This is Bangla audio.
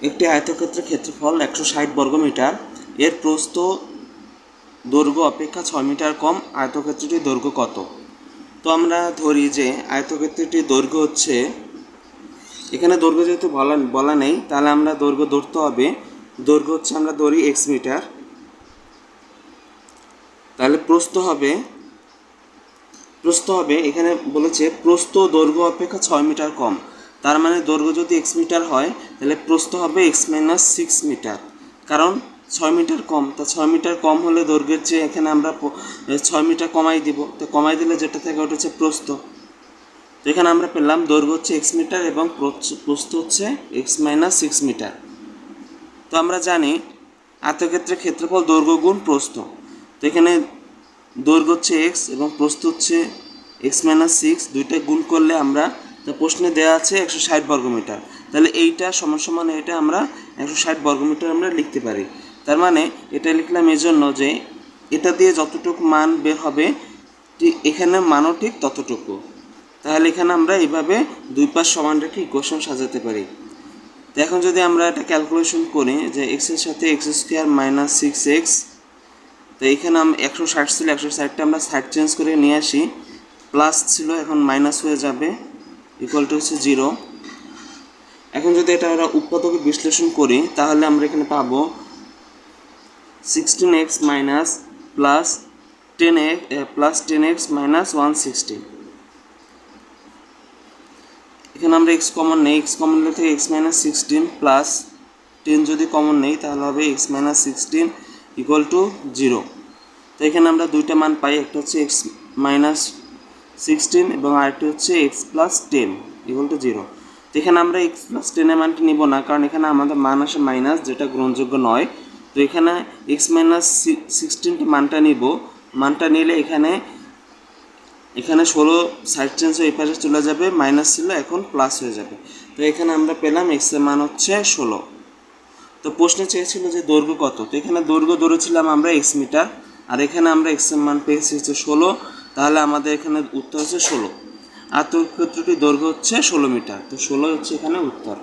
একটি আয়তক্ষেত্রের ক্ষেত্রফল একশো ষাট বর্গমিটার। এর প্রস্থ দৈর্ঘ্য অপেক্ষা ছয় মিটার কম, আয়তক্ষেত্রটির দৈর্ঘ্য কত? তো আমরা ধরি যে আয়তক্ষেত্রটির দৈর্ঘ্য হচ্ছে, এখানে দৈর্ঘ্য যেহেতু বলা বলা নেই, তাহলে আমরা দৈর্ঘ্য ধরতে হবে। দৈর্ঘ্য হচ্ছে আমরা ধরি এক্স মিটার। তাহলে প্রস্থ হবে প্রস্থ হবে, এখানে বলেছে প্রস্থ দৈর্ঘ্য অপেক্ষা ছয় মিটার কম। তার মানে দৈর্ঘ্য যদি এক্স মিটার হয়, তাহলে প্রস্থ হবে এক্স মাইনাস সিক্স মিটার। কারণ ছয় মিটার কম, তা ছয় মিটার কম হলে দৈর্ঘ্যের চেয়ে এখানে আমরা ছয় মিটার কমাই দিব। তো কমাই দিলে যেটা থাকে ওটা হচ্ছে প্রস্থ। তো এখানে আমরা পেলাম দৈর্ঘ্য হচ্ছে এক্স মিটার এবং প্রস্থ হচ্ছে এক্স মাইনাস সিক্স মিটার। তো আমরা জানি আয়তক্ষেত্রের ক্ষেত্রফল দৈর্ঘ্য গুণ প্রস্থ। তো এখানে দৈর্ঘ্য হচ্ছে এক্স এবং প্রস্থ হচ্ছে এক্স মাইনাস সিক্স দুইটা গুণ করলে আমরা তো প্রশ্নে দেওয়া আছে একশো ষাট বর্গমিটার। তাহলে এইটা সমান সমান এটা আমরা একশো ষাট বর্গমিটার আমরা লিখতে পারি। তার মানে এটা লিখলাম এজন্য যে এটা দিয়ে যতটুকু মান বের হবে ঠিক এখানে মানও ঠিক ততটুকু। তাহলে এখানে আমরা এইভাবে দুই পাশ সমান রেখে ইকুয়েশন সাজাতে পারি। তো এখন যদি আমরা এটা ক্যালকুলেশন করি যে এক্সের সাথে x square minus six x তো এখানে আমরা একশো ষাট ছিল, একশো ষাটটা আমরা সাইড চেঞ্জ করে নিয়ে আসি প্লাস ছিল এখন মাইনাস হয়ে যাবে। ইকুয়াল টু হচ্ছে জিরো এখন যদি এটা আমরা উৎপাদকে বিশ্লেষণ করি, তাহলে আমরা এখানে পাবো sixteen x minus plus ten x plus ten x minus one sixty এখানে আমরা এক্স কমন নেই এক্স কমন নিলে থেকে x minus sixteen plus ten যদি কমন নেই, তাহলে হবে x minus sixteen equal to zero তো এখানে আমরা দুইটা মান পাই, একটা হচ্ছে এক্স মাইনাস সিক্সটিন এবং আরেকটি হচ্ছে x plus ten equal to zero এখানে আমরা এক্স প্লাস টেনের মানটি নিব না, কারণ এখানে আমাদের মান আসে মাইনাস যেটা গ্রহণযোগ্য নয়। তো এখানে এক্স মাইনাস সিক্সটিনটি মানটা নিব। মানটা নিলে এখানে এখানে ষোলো সাইড চেঞ্জ হয়ে পাশে চলে যাবে মাইনাস ছিল এখন প্লাস হয়ে যাবে। তো এখানে আমরা পেলাম এক্সের মান হচ্ছে ষোলো। তো প্রশ্নে চেয়েছিল যে দৈর্ঘ্য কত? তো এখানে দৈর্ঘ্য ধরেছিলাম আমরা এক্স মিটার আর এখানে আমরা এক্সের মান পেয়েছি হচ্ছে ষোলো। তাহলে আমাদের এখানে উত্তর হচ্ছে ষোলো। আর তো দৈর্ঘ্য হচ্ছে ষোলো মিটার। তো ষোলো হচ্ছে এখানে উত্তর।